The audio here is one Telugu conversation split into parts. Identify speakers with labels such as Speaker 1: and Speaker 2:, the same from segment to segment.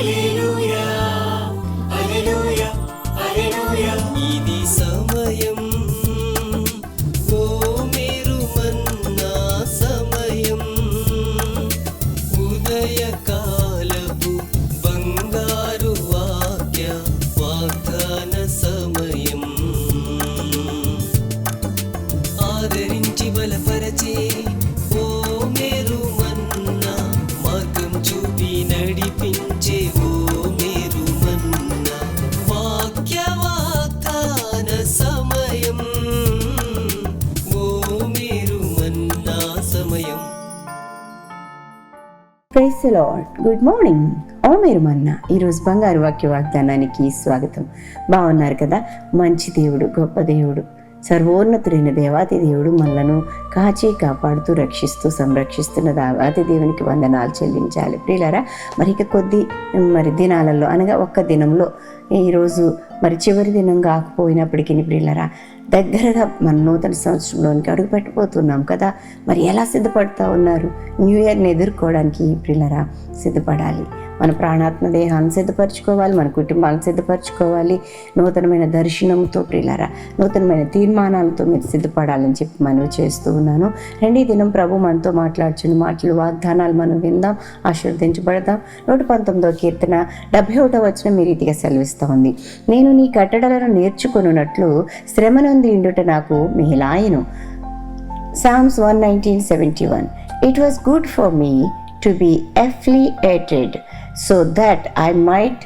Speaker 1: 一路。
Speaker 2: ప్రైస్ లార్డ్ గుడ్ మార్నింగ్ ఓ మీరు మన్న ఈరోజు బంగారు వాక్య వాగ్దానానికి స్వాగతం. బాగున్నారు కదా? మంచి దేవుడు గొప్ప దేవుడు సర్వోన్నతుడైన దేవాతి దేవుడు మనలను కాచి కాపాడుతూ రక్షిస్తూ సంరక్షిస్తున్న దేవాతి దేవునికి వందనాలు చెల్లించాలి. ప్రియులారా మరి ఇక కొద్ది మరి దినాలలో అనగా ఒక్క దినంలో ఈరోజు మరి చివరి దినం కాకపోయినప్పటికీ ప్రియులరా దగ్గరగా మన నూతన సంవత్సరంలోనికి అడుగు పెట్టబోతున్నాం కదా. మరి ఎలా సిద్ధపడుతూ ఉన్నారు? న్యూ ఇయర్ని ఎదుర్కోవడానికి ప్రిల్లరా సిద్ధపడాలి. మన ప్రాణాత్మ దేహాన్ని సిద్ధపరచుకోవాలి మన కుటుంబాలను సిద్ధపరచుకోవాలి. నూతనమైన దర్శనంతో ప్రియులరా నూతనమైన తీర్మానాలతో మీరు సిద్ధపడాలని చెప్పి మనవి చేస్తూ ఉన్నాను. రెండీ దినం ప్రభు మనతో మాట్లాడుచున్న మాటలు వాగ్దానాలు మనం విందాం ఆశీర్వదించబడదాం. నూట పంతొమ్మిదో కీర్తన డెబ్బై ఒకటో వచ్చిన మీ రీతిగా సెలవిస్తూ ఉంది. నేను నీ కట్టడలను ఆనందిండుట నాకు నొంది ఇండుట నాకు మేలాయను Psalms 119:71 It was good for me to be afflicted so that I might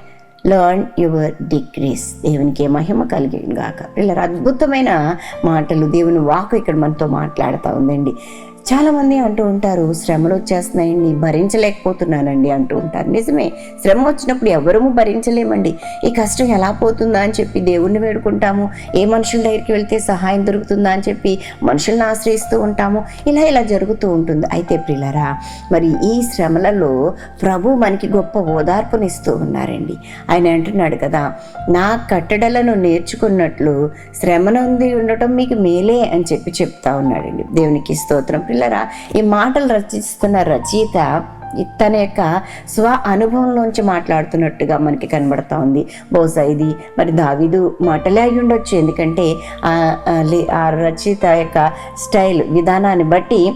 Speaker 2: learn your degrees దేవునికి మహిమ కలిగిన గాక ఇలా అద్భుతమైన మాటలు దేవుని వాకు ఇక్కడ మనతో మాట్లాడుతూ ఉందండి. చాలామంది అంటూ ఉంటారు శ్రమలు వచ్చేస్తున్నాయండి భరించలేకపోతున్నానండి అంటూ ఉంటారు. నిజమే శ్రమ వచ్చినప్పుడు ఎవరము భరించలేమండి. ఈ కష్టం ఎలా పోతుందా అని చెప్పి దేవుణ్ణి వేడుకుంటాము. ఏ మనుషుల దగ్గరికి వెళ్తే సహాయం దొరుకుతుందా అని చెప్పి మనుషుల్ని ఆశ్రయిస్తూ ఉంటాము. ఇలా ఇలా జరుగుతూ ఉంటుంది. అయితే ప్రిలరా మరి ఈ శ్రమలలో ప్రభు మనకి గొప్ప ఓదార్పునిస్తూ ఉన్నారండి. ఆయన అంటున్నాడు కదా నా కట్టడలను నేర్చుకున్నట్లు శ్రమనుంది ఉండటం మీకు మేలే అని చెప్పి చెప్తా ఉన్నాడండి. దేవునికి స్తోత్రం. పిల్లరా ఈ మాటలు రచిస్తున్న రచయిత తన యొక్క స్వ అనుభవంలోంచి మాట్లాడుతున్నట్టుగా మనకి కనబడతా ఉంది. బహుశా ఇది మరి దావిదు మాటలే అయి ఉండొచ్చు. ఎందుకంటే ఆ- ఆ రచయిత యొక్క స్టైల్ విధానాన్ని బట్టి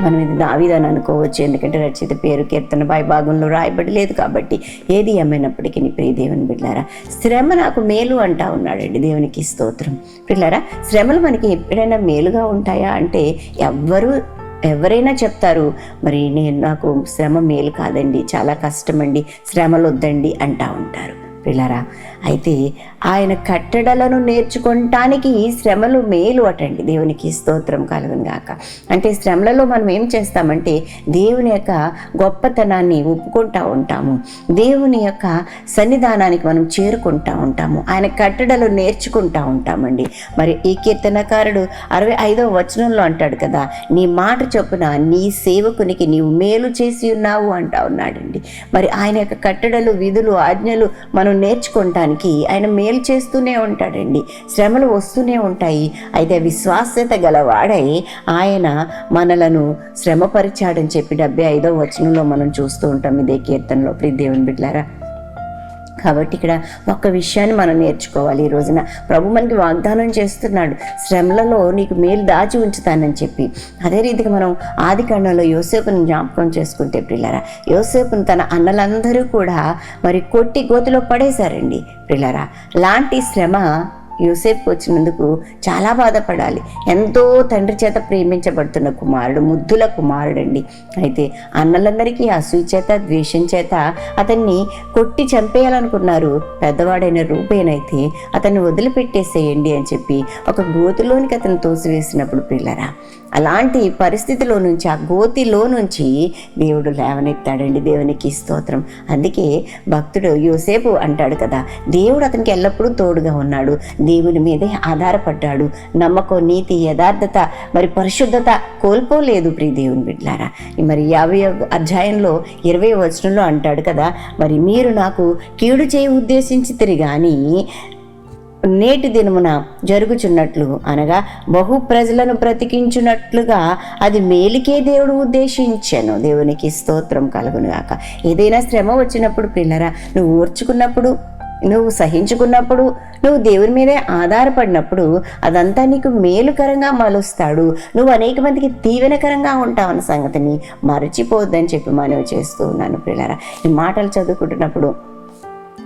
Speaker 2: మనం ఇది దావిదని అనుకోవచ్చు. ఎందుకంటే రచయిత పేరు కీర్తన పై భాగంలో రాయబడి లేదు కాబట్టి ఏది ఏమైనప్పటికీ నీ ప్రియ దేవుని బిడ్డారా శ్రమ నాకు మేలు అంటా ఉన్నాడండి. దేవునికి స్తోత్రం. పిల్లారా శ్రమలు మనకి ఎప్పుడైనా మేలుగా ఉంటాయా? అంటే ఎవ్వరూ ఎవరైనా చెప్తారు మరి నేను నాకు శ్రమ మేలు కాదండి చాలా కష్టమండి శ్రమలు వద్దండి అంటా ఉంటారు. పిల్లరా అయితే ఆయన కట్టడలను నేర్చుకోవటానికి ఈ శ్రమలు మేలు అటండి. దేవునికి స్తోత్రం కలుగును గాక. అంటే శ్రమలలో మనం ఏం చేస్తామంటే దేవుని యొక్క గొప్పతనాన్ని ఒప్పుకుంటా ఉంటాము. దేవుని యొక్క సన్నిధానానికి మనం చేరుకుంటా ఉంటాము. ఆయన కట్టడలు నేర్చుకుంటా ఉంటామండి. మరి ఈ కీర్తనకారుడు అరవై ఐదవ వచనంలో అంటాడు కదా నీ మాట చొప్పున నీ సేవకునికి నీవు మేలు చేసి ఉన్నావు అంటా ఉన్నాడండి. మరి ఆయన యొక్క కట్టడలు విధులు ఆజ్ఞలు మనం నేర్చుకుంటానికి నేర్చుకోవటానికి ఆయన మేలు చేస్తూనే ఉంటాడండి. శ్రమలు వస్తూనే ఉంటాయి. అయితే విశ్వాస్యత గలవాడై ఆయన మనలను శ్రమపరిచాడని చెప్పి డెబ్బై ఐదో వచనంలో మనం చూస్తూ ఉంటాం. ఇదే కీర్తనలో. ప్రీ దేవుని బిడ్లారా కాబట్టి ఇక్కడ ఒక్క విషయాన్ని మనం నేర్చుకోవాలి ఈ రోజున. ప్రభు మనకి వాగ్దానం చేస్తున్నాడు శ్రమలలో నీకు మేలు దాచి ఉంచుతానని చెప్పి. అదే రీతిగా మనం ఆది కాండంలో యోసేపుని జ్ఞాపకం చేసుకుంటే పిల్లరా యోసేపుని తన అన్నలందరూ కూడా మరి కొట్టి గోతిలో పడేశారండి పిల్లరా లాంటి శ్రమ యూసేఫ్ వచ్చినందుకు చాలా బాధపడాలి. ఎంతో తండ్రి చేత ప్రేమించబడుతున్న కుమారుడు ముద్దుల కుమారుడండి. అయితే అన్నలందరికీ అసూయ చేత ద్వేషం చేత అతన్ని కొట్టి చంపేయాలనుకున్నారు. పెద్దవాడైన రూపేనైతే అతన్ని వదిలిపెట్టేసేయండి అని చెప్పి ఒక గోతిలోనికి అతను తోసివేసినప్పుడు పిల్లరా అలాంటి పరిస్థితిలో నుంచి ఆ గోతిలో నుంచి దేవుడు లేవనెత్తాడండి. దేవునికి స్తోత్రం. అందుకే భక్తుడు యోసేపు అంటాడు కదా దేవుడు అతనికి ఎల్లప్పుడూ తోడుగా ఉన్నాడు. దేవుని మీదే ఆధారపడ్డాడు. నమ్మకం నీతి యథార్థత మరి పరిశుద్ధత కోల్పోలేదు ప్రియ దేవుని బిడ్లారా మరి యాభై అధ్యాయంలో ఇరవై వచనంలో అంటాడు కదా మరి మీరు నాకు కీడు చేయ ఉద్దేశించి కానీ నేటి దినమున జరుగుచున్నట్లు అనగా బహు ప్రజలను బ్రతికించున్నట్లుగా అది మేలికే దేవుడు ఉద్దేశించాను. దేవునికి స్తోత్రం కలుగునుగాక ఏదైనా శ్రమ వచ్చినప్పుడు పిల్లరా నువ్వు ఓర్చుకున్నప్పుడు నువ్వు సహించుకున్నప్పుడు నువ్వు దేవుని మీదే ఆధారపడినప్పుడు అదంతా నీకు మేలుకరంగా మలుస్తాడు. నువ్వు అనేక మందికి దీవెనకరంగా ఉంటావన్న సంగతిని మరచిపోవద్దని చెప్పి మనవి చేస్తూ ఉన్నాను పిల్లరా ఈ మాటలు చదువుకుంటున్నప్పుడు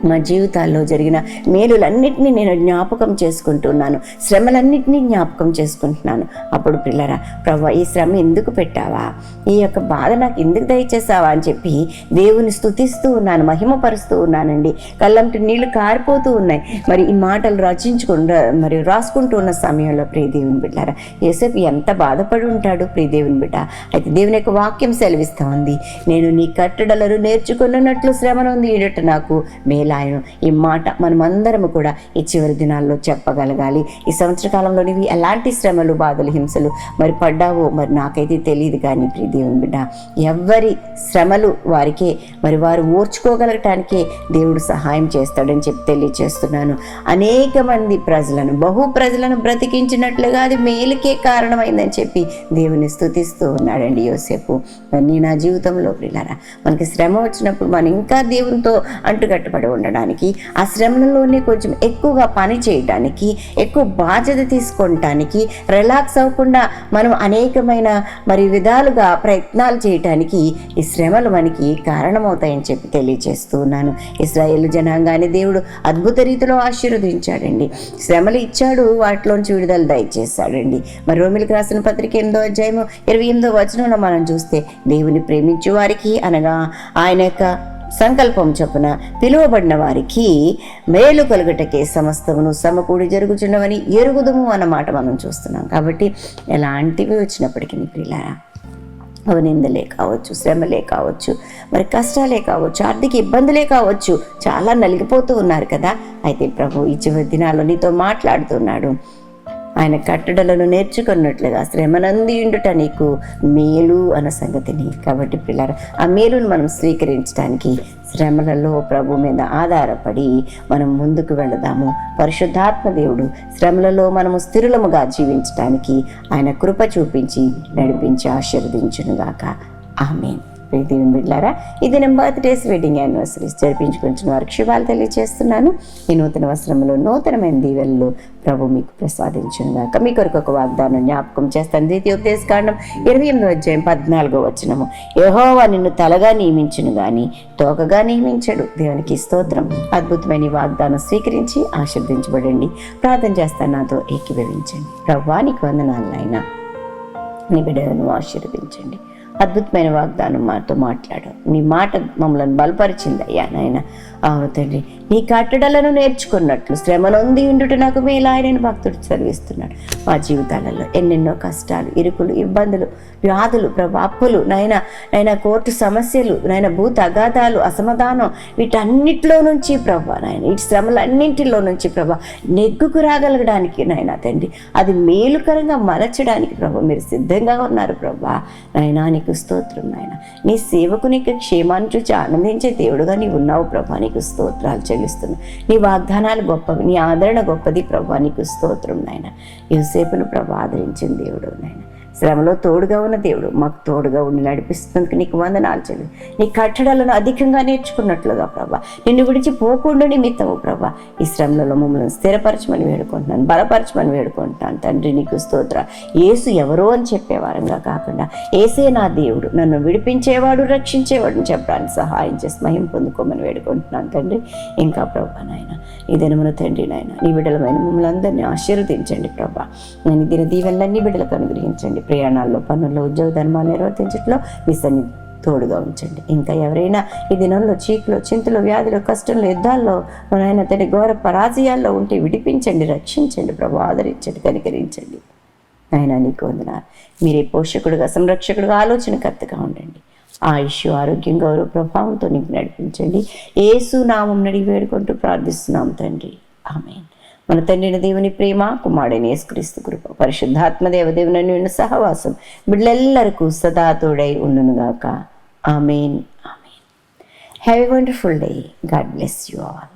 Speaker 2: మా జీవితాల్లో జరిగిన మేలులన్నింటినీ నేను జ్ఞాపకం చేసుకుంటున్నాను. శ్రమలన్నింటినీ జ్ఞాపకం చేసుకుంటున్నాను. అప్పుడు పిల్లరా ప్రభు ఈ శ్రమ ఎందుకు పెట్టావా? ఈ యొక్క బాధ నాకు ఎందుకు దయచేసావా? అని చెప్పి దేవుని స్తుతిస్తూ ఉన్నాను మహిమపరుస్తూ ఉన్నానండి. కళ్ళంటి నీళ్ళు కారిపోతూ ఉన్నాయి. మరి ఈ మాటలు రచించుకుంటూ మరి రాసుకుంటూ ఉన్న సమయంలో ప్రియ దేవుని బిడ్డారా యేసేపు ఎంత బాధపడి ఉంటాడు ప్రియ దేవుని బిడ్డ. అయితే దేవుని యొక్క వాక్యం సెలవిస్తా ఉంది నేను నీ కట్టడలను నేర్చుకున్నట్లు శ్రమను ఈడట నాకు మేలాయను ఈ మాట మనమందరము కూడా ఈ చివరి దినాల్లో చెప్పగలగాలి. ఈ సంవత్సర కాలంలో నీవి ఎలాంటి శ్రమలు బాధలు హింసలు మరి పడ్డావో మరి నాకైతే తెలియదు కానీ ప్రియ దేవుని బిడ్డ ఎవరి శ్రమలు వారికే మరి వారు ఓర్చుకోగలగటానికే దేవుడు సహాయం చేస్తాడని చెప్పి తెలియచేస్తున్నాను. అనేక మంది ప్రజలను బహు ప్రజలను బ్రతికించినట్లుగా అది మేలుకే కారణమైందని చెప్పి దేవుని స్థుతిస్తూ ఉన్నాడండి యోసేపు. మరి నీ నా జీవితంలో ప్రిలారా మనకి శ్రమ వచ్చినప్పుడు మనం ఇంకా దేవునితో అంటుకట్టుబడి ఉండడానికి ఆ శ్రమలలోనే కొంచెం ఎక్కువగా పని చేయడానికి ఎక్కువ బాధ్యత తీసుకోవటానికి రిలాక్స్ అవ్వకుండా మనం అనేకమైన మరి విధాలుగా ప్రయత్నాలు చేయటానికి ఈ శ్రమలు మనకి కారణమవుతాయని చెప్పి తెలియజేస్తూ ఉన్నాను. ఇస్రాయేల్ జనాంగాన్ని దేవుడు అద్భుత రీతిలో ఆశీర్వదించాడండి. శ్రమలు ఇచ్చాడు వాటిలోంచి విడుదల దయచేశాడండి. మరి రోమిలికి రాసిన పత్రిక ఎనిమిదో అధ్యాయము ఇరవై ఎనిమిదో వచనంలో మనం చూస్తే దేవుని ప్రేమించు వారికి అనగా ఆయన యొక్క సంకల్పం చొప్పున పిలువబడిన వారికి మేలు కలుగుటకే సమస్తమును సమకూడి జరుగుచున్నవని ఎరుగుదము అన్నమాట మనం చూస్తున్నాం. కాబట్టి ఎలాంటివి వచ్చినప్పటికీ ప్రియులారా అవనిందలే కావచ్చు శ్రమలే కావచ్చు మరి కష్టాలే కావచ్చు ఆర్థిక ఇబ్బందులే కావచ్చు చాలా నలిగిపోతూ ఉన్నారు కదా. అయితే ప్రభు ఈ చివరి దినాల్లో నీతో మాట్లాడుతున్నాడు. ఆయన కట్టడలను నేర్చుకున్నట్లుగా శ్రమనందియుండుట నీకు మేలు అన్న సంగతిని కాబట్టి పిల్లలు ఆ మేలును మనం స్వీకరించడానికి శ్రమలలో ప్రభు మీద ఆధారపడి మనం ముందుకు వెళదాము. పరిశుద్ధాత్మ దేవుడు శ్రమలలో మనము స్థిరులముగా జీవించడానికి ఆయన కృప చూపించి నడిపించి ఆశీర్వదించునుగాక. ఆమెన్. దేవుని బిడ్లారా. ఇది నేను బర్త్డేస్ వెడ్డింగ్ యానివర్సరీస్ జరిపించుకుంటున్న వారికి శుభాలు తెలియజేస్తున్నాను ఈ నూతన వస్త్రంలో నూతనమైన దీవెనలు ప్రభు మీకు ప్రసాదించుగాక మీ కొరకు ఒక వాగ్దానం జ్ఞాపకం చేస్తాను. ద్వితీయోపదేశ కాండం ఇరవై ఎనిమిదో అధ్యాయం పద్నాలుగో వచనము. యహోవా నిన్ను తలగా నియమించును గాని తోకగా నియమించడు. దేవునికి స్తోత్రం. అద్భుతమైన వాగ్దానం స్వీకరించి ఆశీర్దించబడండి ప్రార్థన చేస్తాను నాతో ఏకీభవించండి. ప్రభానికి వందనాలు అయినా నీ బిడ్డలను ఆశీర్వదించండి. అద్భుతమైన వాగ్దానం మాతో మాట్లాడావు. నీ మాట మమ్మల్ని బలపరిచింది అయ్యా నాయన. అవును తండ్రి నీ కట్టడలను నేర్చుకున్నట్లు శ్రమనొంది ఉండుట నాకు మేలాయనని భక్తుడు చదివిస్తున్నాడు. మా జీవితాలలో ఎన్నెన్నో కష్టాలు ఇరుకులు ఇబ్బందులు వ్యాధులు ప్రభా అప్పులు నాయన నాయన కోర్టు సమస్యలు నాయన భూత అగాధాలు అసమాధానం వీటన్నిటిలో నుంచి ప్రభా నాయన ఈ శ్రమలన్నింటిలో నుంచి ప్రభా నెగ్గుకు రాగలగడానికి నాయన తండ్రి అది మేలుకరంగా మలచడానికి ప్రభా మీరు సిద్ధంగా ఉన్నారు ప్రభా. నాయనా నీకు స్తోత్రం నాయన నీ సేవకు నీకు క్షేమాన్ని చూచి ఆనందించే దేవుడుగా నీవు ఉన్నావు ప్రభా. నీకు స్తోత్రాలు చెల్లిస్తున్నా. నీ వాగ్దానాలు గొప్పవి నీ ఆదరణ గొప్పది ప్రభా నీకు స్తోత్రం నాయన. యువసేపును ప్రభా ఆదరించిన దేవుడు నాయన. శ్రమలో తోడుగా ఉన్న దేవుడు. మాకు తోడుగా ఉండి నడిపిస్తున్నందుకు నీకు వందనాలు చెల్లి. నీ కట్టడాలను అధికంగా నేర్చుకున్నట్లుగా ప్రభా. నిన్ను విడిచి పోకుండా నిమిత్తము ప్రభా. ఈ శ్రమలలో మమ్మల్ని స్థిరపరచమని వేడుకుంటున్నాను. బలపరచమని వేడుకుంటున్నాను. తండ్రి నీకు స్తోత్ర. ఏసు ఎవరో అని చెప్పేవారంగా కాకుండా ఏసే నా దేవుడు. నన్ను విడిపించేవాడు రక్షించేవాడు అని చెప్పడానికి సహాయం చేసి మహిం పొందుకోమని వేడుకుంటున్నాను తండ్రి. ఇంకా ప్రభా నాయన ఈ దినమున తండ్రి నాయన నీ బిడ్డలమైన మమ్మల్ని అందరినీ ఆశీర్వదించండి ప్రభా. నేను దిన దీవెనలన్నీ బిడ్డలకు అనుగ్రహించండి ప్రయాణాల్లో పనుల్లో ఉద్యోగ ధర్మాలు నిర్వర్తించట్లో మీ సన్ని తోడుగా ఉంచండి. ఇంకా ఎవరైనా ఈ దినంలో చీకులు చింతలు వ్యాధులు కష్టంలో యుద్ధాల్లో మన ఆయన తన ఘోర పరాజయాల్లో ఉంటే విడిపించండి రక్షించండి ప్రభు ఆదరించండి కనికరించండి. ఆయన నీకు వందనాలు. మీరే పోషకుడుగా సంరక్షకుడుగా ఆలోచనకర్తగా ఉండండి. ఆయుష్ ఆరోగ్యం గౌరవ ప్రభావంతో నీకు నడిపించండి. ఏసు నామం నడిగి వేడుకుంటూ ప్రార్థిస్తున్నాం తండ్రి. ఆమెను. మన తండ్రిన దేవుని ప్రేమ కుమారుడైన యేసుక్రీస్తు కృప పరిశుద్ధాత్మ దేవదేవుని నిన్ను సహవాసం బిడ్డలెల్లరకు సదా తోడై ఉండునుగాక amen amen have a wonderful day God bless you all